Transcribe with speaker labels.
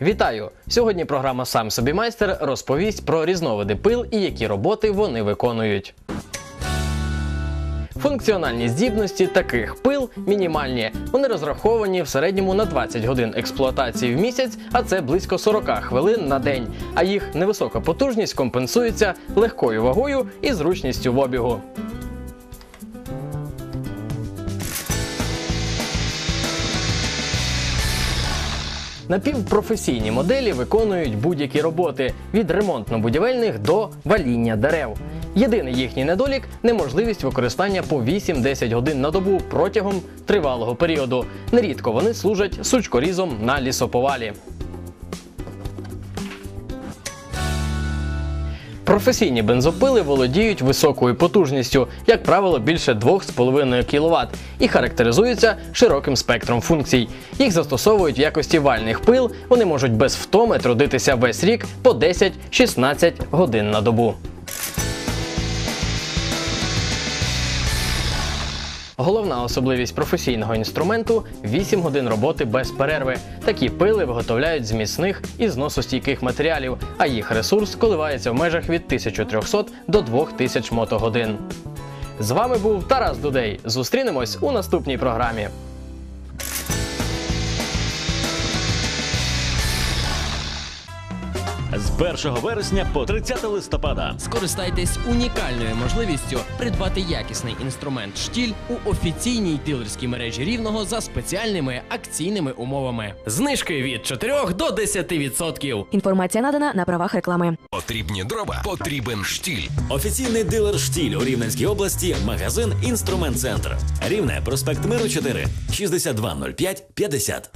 Speaker 1: Вітаю! Сьогодні програма Сам собі майстер розповість про різновиди пил і які роботи вони виконують. Функціональні здібності таких пил мінімальні. Вони розраховані в середньому на 20 годин експлуатації в місяць, а це близько 40 хвилин на день. А їх невисока потужність компенсується легкою вагою і зручністю в обігу. Напівпрофесійні моделі виконують будь-які роботи від ремонтно-будівельних до ваління дерев. Єдиний їхній недолік неможливість використання по 8-10 годин на добу протягом тривалого періоду. Нерідко вони служать сучкорізом на лісоповалі. Професійні бензопили володіють високою потужністю, як правило, більше 2,5 кВт, і характеризуються широким спектром функцій. Їх застосовують в якості вальних пил, вони можуть без втоми трудитися весь рік по 10-16 годин на добу. Головна особливість професійного інструменту 8 годин роботи без перерви. Такі пили виготовляють з міцних і зносостійких матеріалів, а їх ресурс коливається в межах від 1300 до 2000 мотогодин. З вами був Тарас Дудей. Зустрінемось у наступній програмі.
Speaker 2: З 1 вересня по 30 листопада
Speaker 3: Скористайтесь унікальною можливістю придбати якісний інструмент штіль у офіційній дилерській мережі рівного за спеціальними акційними умовами. Знижки від 4 до 10%.
Speaker 4: Інформація надана на правах реклами.
Speaker 5: Потрібні дрова, потрібен штіль.
Speaker 6: Офіційний дилер штіль у Рівненській області, магазин Інструмент Центр. Рівне, проспект Миру 4, 6205 50.